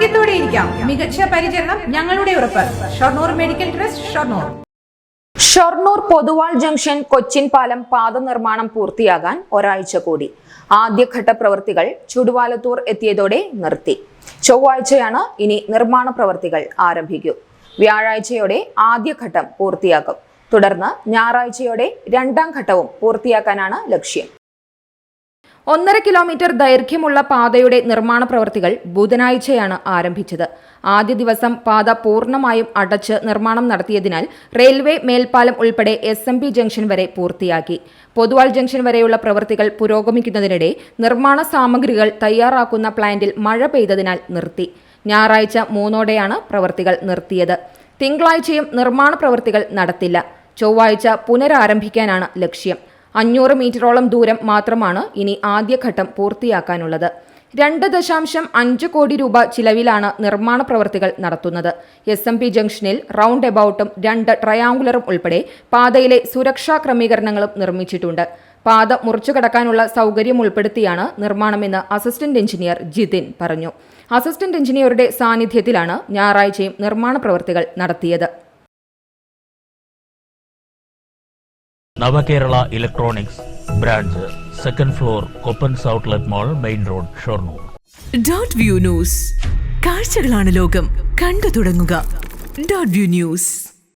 ആരോഗ്യത്തോടെ ഇരിക്കാം. മികച്ച പരിചരണം ഞങ്ങളുടെ ഉറപ്പ്. Shoranur medical trust Shoranur. Shoranur Pothuval junction Cochin പാലം പാത നിർമ്മാണം പൂർത്തിയാകാൻ ഒരാഴ്ച കൂടി. ആദ്യഘട്ട പ്രവൃത്തികൾ ചുടുവാലത്തൂർ എത്തിയതോടെ നിർത്തി. ചൊവ്വാഴ്ചയാണ് ഇനി നിർമ്മാണ പ്രവൃത്തികൾ ആരംഭിക്കൂ. വ്യാഴാഴ്ചയോടെ ആദ്യഘട്ടം പൂർത്തിയാക്കും. തുടർന്ന് ഞായറാഴ്ചയോടെ രണ്ടാം ഘട്ടവും പൂർത്തിയാക്കാനാണ് ലക്ഷ്യം. ഒന്നര കിലോമീറ്റർ ദൈർഘ്യമുള്ള പാതയുടെ നിർമ്മാണ പ്രവൃത്തികൾ ബുധനാഴ്ചയാണ് ആരംഭിച്ചത്. ആദ്യ ദിവസം പാത പൂർണമായും അടച്ച് നിർമ്മാണം നടത്തിയതിനാൽ റെയിൽവേ മേൽപ്പാലം ഉൾപ്പെടെ എസ് ജംഗ്ഷൻ വരെ പൂർത്തിയാക്കി. പൊതുവാൾ ജംഗ്ഷൻ വരെയുള്ള പ്രവൃത്തികൾ പുരോഗമിക്കുന്നതിനിടെ നിർമ്മാണ സാമഗ്രികൾ തയ്യാറാക്കുന്ന പ്ലാന്റിൽ മഴ പെയ്തതിനാൽ നിർത്തി. ഞായറാഴ്ച മൂന്നോടെയാണ് പ്രവൃത്തികൾ നിർത്തിയത്. തിങ്കളാഴ്ചയും നിർമ്മാണ പ്രവൃത്തികൾ നടത്തില്ല. ചൊവ്വാഴ്ച പുനരാരംഭിക്കാനാണ് ലക്ഷ്യം. അഞ്ഞൂറ് മീറ്ററോളം ദൂരം മാത്രമാണ് ഇനി ആദ്യഘട്ടം പൂർത്തിയാക്കാനുള്ളത്. രണ്ട് ദശാംശം അഞ്ച് കോടി രൂപ ചിലവിലാണ് നിർമ്മാണ പ്രവൃത്തികൾ നടത്തുന്നത്. എസ് എം പി ജംഗ്ഷനിൽ റൗണ്ട് എബൌട്ടും രണ്ട് ട്രയാങ്കുലറും ഉൾപ്പെടെ പാതയിലെ സുരക്ഷാ ക്രമീകരണങ്ങളും നിർമ്മിച്ചിട്ടുണ്ട്. പാത മുറിച്ചു കടക്കാനുള്ള സൗകര്യം ഉൾപ്പെടുത്തിയാണ് നിർമ്മാണമെന്ന് അസിസ്റ്റന്റ് എഞ്ചിനീയർ ജിതിൻ പറഞ്ഞു. അസിസ്റ്റന്റ് എഞ്ചിനീയറുടെ സാന്നിധ്യത്തിലാണ് ഞായറാഴ്ചയും നിർമ്മാണ പ്രവൃത്തികൾ നടത്തിയത്. Navakerala electronics branch second floor കൊപ്പൻസ് outlet mall main road Shoranur. Dot view news. കാഴ്ചകളാണ് ലോകം. കണ്ടു തുടങ്ങുക. Dot view news.